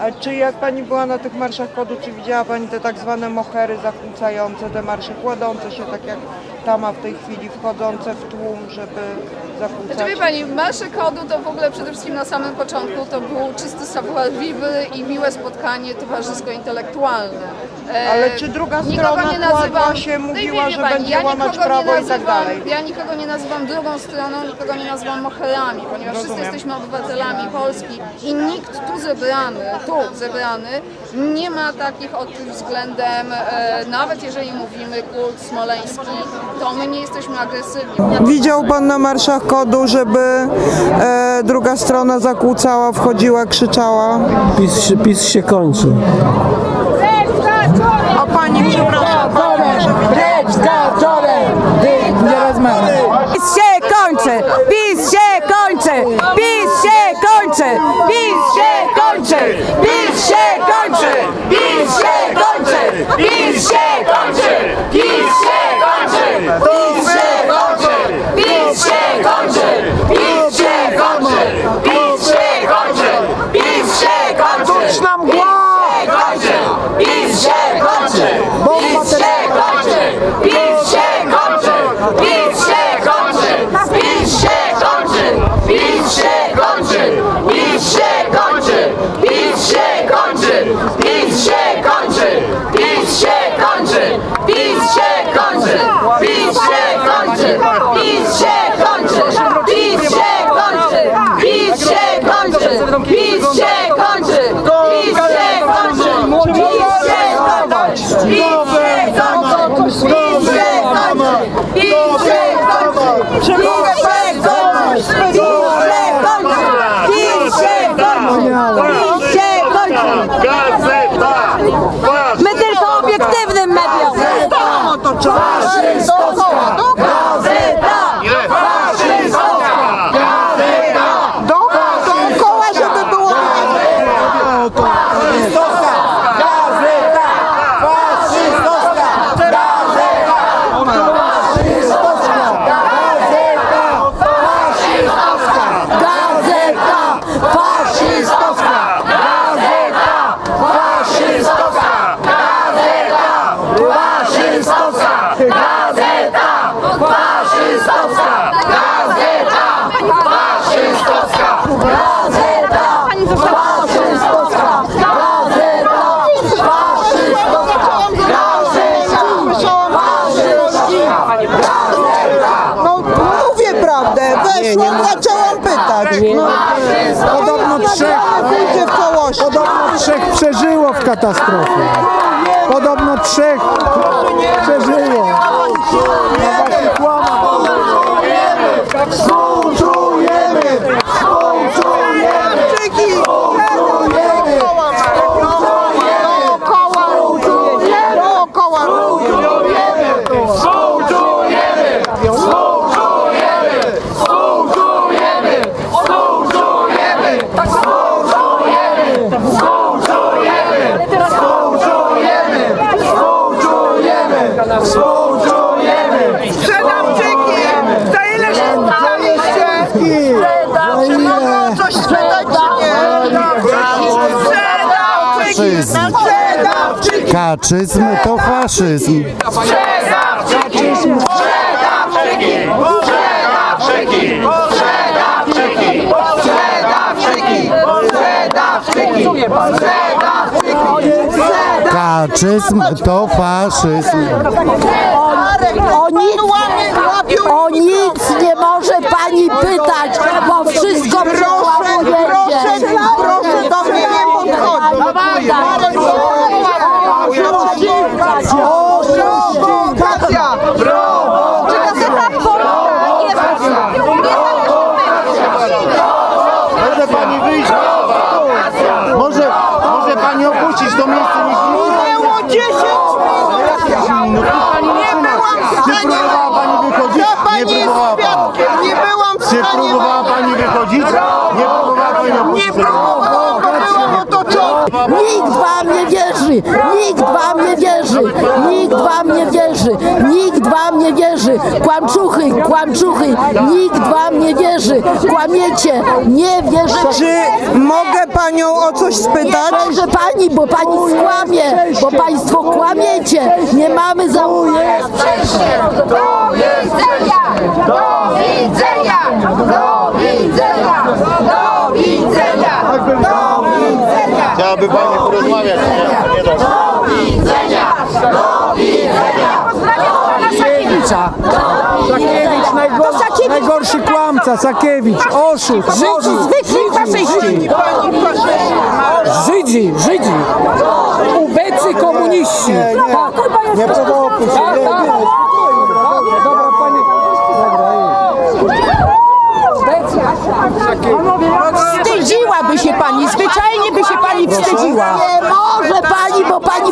A czy jak Pani była na tych marszach kodu, czy widziała Pani te tak zwane mohery zakłócające te marsze, kładące się tak jak tama w tej chwili, wchodzące w tłum, żeby zakłócać? Znaczy wie Pani, marsze kodu to w ogóle przede wszystkim na samym początku to był czysty savoir vivre i miłe spotkanie towarzysko-intelektualne. E, Ale czy druga strona nie nazywam, się, No i mówiła, wie że będzie ja łamać prawo nie i tak nazywam- dalej? Ja nikogo nie nazywam drugą stroną, nikogo nie nazywam moherami, ponieważ wszyscy Rozumiem. jesteśmy obywatelami Polski i nikt tu zebrany, tu zebrany nie ma takich odczuć względem, e, nawet jeżeli mówimy kult smoleński, to my nie jesteśmy agresywni. Widział Pan na marszach kodu, żeby e, druga strona zakłócała, wchodziła, krzyczała? PiS, się- PiS się kończy. O Pani, przepraszam, Pani może Precz! Nie rozmawiaj. PiS się kończy! PiS się kończy! PiS się kończy! PiS Vamos! No, Podobno trzech, podobno trzech przeżyło w katastrofie. Podobno trzech przeżyło. Coś sprzedać czy nie? Kaczyzm to faszyzm. Sprzedawczyki! Sprzedawczyki! Sprzedawczyki! Sprzedawczyki! Sprzedawczyki! Sprzedawczyki! Sprzedawczyki! Kaczyzm to faszyzm. O nic, o nic nie może pani pytać, bo wszystko Proszę, proszę, proszę do mnie nie podchodzić. O, prowokacja! Może pani wyjść? Może, może pani opuścić to miejsce niech Minęło 10 minut! Nie byłam w Czy stanie... próbowała pani wychodzić? Ta Nie pani jest próbowała pani. świadkiem, nie byłam w Czy stanie... próbowała Nikt wam nie wierzy! Nikt wam nie wierzy! Nikt wam nie wierzy! Nikt wam nie wierzy! Kłamczuchy, kłamczuchy! Nikt wam nie wierzy! Kłamiecie! Nie wierzycie! Czy mogę panią o coś spytać? Proszę pani, bo pani skłamie, bo państwo kłamiecie. Nie mamy zaufania. Do widzenia! Do widzenia! Do widzenia! Do widzenia! Do Chciałaby pani porozmawiać, nie? Nie się. Do widzenia! Do widzenia! Sakiewicza. Sakiewicz, najgorszy, najgorszy kłamca, Sakiewicz, oszust, Żydzi, zwykli faszyści. Żydzi, Żydzi, ubecy komuniści. Nie prowokuj się, tak, nie, tak. nie. Dobra, dobra, pani. Wstydziłaby się pani, zwyczajnie by się pani wstydziła. Nie może pani, bo pani